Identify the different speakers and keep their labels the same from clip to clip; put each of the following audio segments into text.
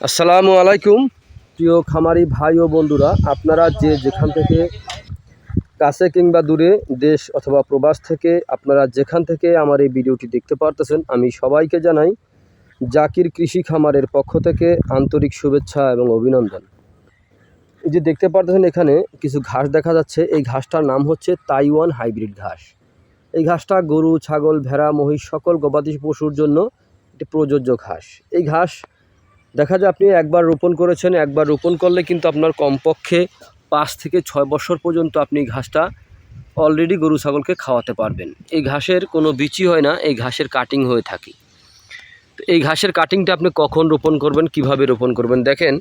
Speaker 1: আসসালামু আলাইকুম, প্রিয় খামারি ভাই ও বন্ধুরা, আপনারা যে যেখান থেকে কাছে কিংবা দূরে দেশ অথবা প্রবাস থেকে আপনারা যেখান থেকে আমার এই ভিডিওটি দেখতে পারতেছেন, আমি সবাইকে জানাই জাকির কৃষি খামারের পক্ষ থেকে আন্তরিক শুভেচ্ছা এবং অভিনন্দন। এই যে দেখতে পারতেছেন এখানে কিছু ঘাস দেখা যাচ্ছে, এই ঘাসটার নাম হচ্ছে তাইওয়ান হাইব্রিড ঘাস। এই ঘাসটা গরু, ছাগল, ভেড়া, মহিষ, সকল গবাদি পশুর জন্য একটি প্রযোজ্য ঘাস। এই ঘাস দেখা যায় আপনি একবার রোপণ করেছেন, একবার রোপণ করলে কিন্তু আপনার কমপক্ষে পাঁচ থেকে ছয় বছর পর্যন্ত আপনি ঘাসটা অলরেডি গরু, ছাগলকে খাওয়াতে পারবেন। এই ঘাসের কোনো বিচি হয় না, এই ঘাসের কাটিং হয়ে থাকে। তো এই ঘাসের কাটিংটা আপনি কখন রোপণ করবেন, কীভাবে রোপণ করবেন, দেখেন,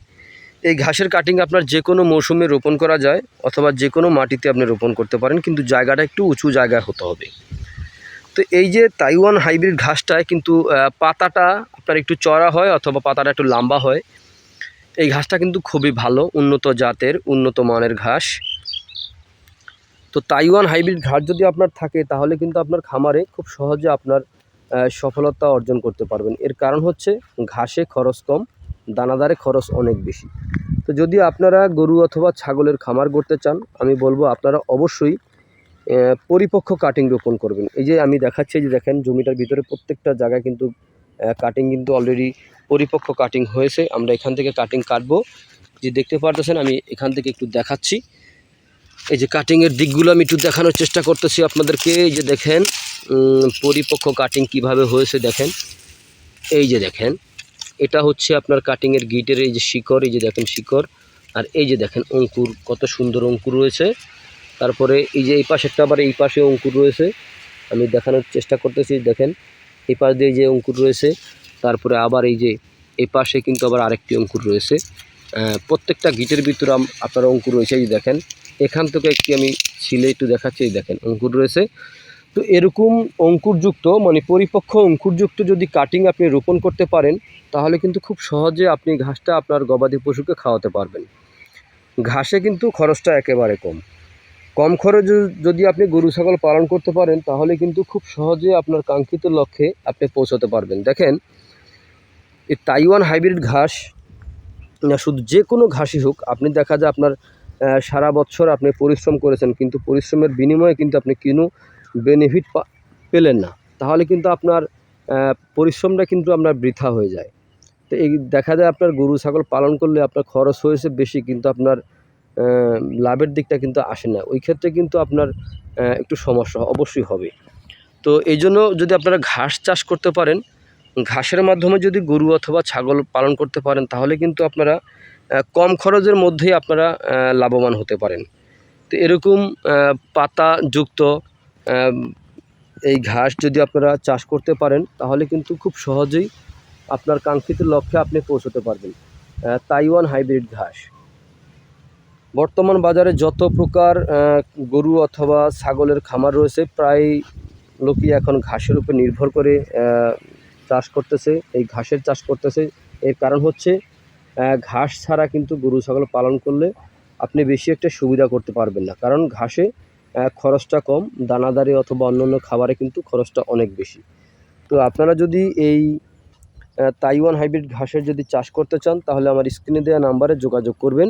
Speaker 1: এই ঘাসের কাটিং আপনার যে কোনো মৌসুমে রোপণ করা যায়, অথবা যে কোনো মাটিতে আপনি রোপণ করতে পারেন, কিন্তু জায়গাটা একটু উঁচু জায়গায় হতে হবে। তো এই যে তাইওয়ান হাইব্রিড ঘাসটায় কিন্তু পাতাটা আপনার একটু চড়া হয় অথবা পাতাটা একটু লম্বা হয়। এই ঘাসটা কিন্তু খুবই ভালো, উন্নত জাতের, উন্নত মানের ঘাস। তো তাইওয়ান হাইব্রিড ঘাস যদি আপনার থাকে, তাহলে কিন্তু আপনার খামারে খুব সহজে আপনার সফলতা অর্জন করতে পারবেন। এর কারণ হচ্ছে ঘাসে খরচ কম, দানাদারে খরচ অনেক বেশি। তো যদি আপনারা গরু অথবা ছাগলের খামার করতে চান, আমি বলব আপনারা অবশ্যই পরিপক্ক কাটিং রোপণ করবেন। এই যে আমি দেখাচ্ছি যে দেখেন, জমিটার ভিতরে প্রত্যেকটা জায়গায় কিন্তু কাটিং কিন্তু অলরেডি পরিপক্ক কাটিং হয়েছে। আমরা এখান থেকে কাটিং কাটবো। যে দেখতে পারতেছেন, আমি এখান থেকে একটু দেখাচ্ছি। এই যে কাটিংয়ের দিকগুলো আমি একটু দেখানোর চেষ্টা করতেছি আপনাদেরকে। এই যে দেখেন পরিপক্ক কাটিং কীভাবে হয়েছে দেখেন। এই যে দেখেন, এটা হচ্ছে আপনার কাটিংয়ের গিটের এই যে শিকড়, এই যে দেখেন শিকড়। আর এই যে দেখেন অঙ্কুর, কত সুন্দর অঙ্কুর রয়েছে। তারপরে এই যে এই পাশেরটা আবার এই পাশে অঙ্কুর রয়েছে। আমি দেখানোর চেষ্টা করতেছি, দেখেন। এই পাশ দিয়ে যে অঙ্কুর রয়েছে, তারপরে আবার এই যে এই পাশে কিন্তু আবার আরেকটি অঙ্কুর রয়েছে। প্রত্যেকটা গিটের ভিতরে আপনার অঙ্কুর রয়েছে, এই দেখেন। এখান থেকে একটি আমি ছিলে একটু দেখাচ্ছি, এই দেখেন, অঙ্কুর রয়েছে। তো এরকম অঙ্কুরযুক্ত মানে পরিপক্ক অঙ্কুরযুক্ত যদি কাটিং আপনি রোপণ করতে পারেন, তাহলে কিন্তু খুব সহজে আপনি ঘাসটা আপনার গবাদি পশুকে খাওয়াতে পারবেন। ঘাসে কিন্তু খরচটা একেবারে কম। কম খরচে যদি আপনি গরু, ছাগল পালন করতে পারেন, তাহলে কিন্তু খুব সহজে আপনার কাঙ্ক্ষিত লক্ষ্যে আপনি পৌঁছাতে পারবেন। দেখেন, এই তাইওয়ান হাইব্রিড ঘাস, না, শুধু যে কোনো ঘাসই হোক, আপনি দেখা যায় আপনার সারা বছর আপনি পরিশ্রম করেছেন, কিন্তু পরিশ্রমের বিনিময়ে কিন্তু আপনি কোনো বেনিফিট পেলেন না। তাহলে কিন্তু আপনার পরিশ্রমটা কিন্তু আপনার বৃথা হয়ে যায়। তো এই দেখা যায় আপনার গরু, ছাগল পালন করলে আপনার খরচ হয়েছে বেশি, কিন্তু আপনার লাভের দিকটা কিন্তু আসে না। ওই ক্ষেত্রে কিন্তু আপনার একটু সমস্যা অবশ্যই হবে। তো এই জন্য যদি আপনারা ঘাস চাষ করতে পারেন, ঘাসের মাধ্যমে যদি গরু অথবা ছাগল পালন করতে পারেন, তাহলে কিন্তু আপনারা কম খরচের মধ্যেই আপনারা লাভবান হতে পারেন। তো এরকম পাতাযুক্ত এই ঘাস যদি আপনারা চাষ করতে পারেন, তাহলে কিন্তু খুব সহজেই আপনার কাঙ্ক্ষিত লক্ষ্যে আপনি পৌঁছতে পারবেন। তাইওয়ান হাইব্রিড ঘাস। বর্তমান বাজারে যত প্রকার গরু অথবা ছাগলের খামার রয়েছে, প্রায় লোকই এখন ঘাসের উপর নির্ভর করে চাষ করতেছে, এই ঘাসের চাষ করতেছে। এর কারণ হচ্ছে ঘাস ছাড়া কিন্তু গরু ছাগল পালন করলে আপনি বেশি একটা সুবিধা করতে পারবেন না। কারণ ঘাসে খরচটা কম, দানাদারে অথবা অন্যান্য খাবারে কিন্তু খরচটা অনেক বেশি। তো আপনারা যদি এই তাইওয়ান হাইব্রিড ঘাসের যদি চাষ করতে চান, তাহলে আমার স্ক্রিনে দেওয়া নাম্বারে যোগাযোগ করবেন।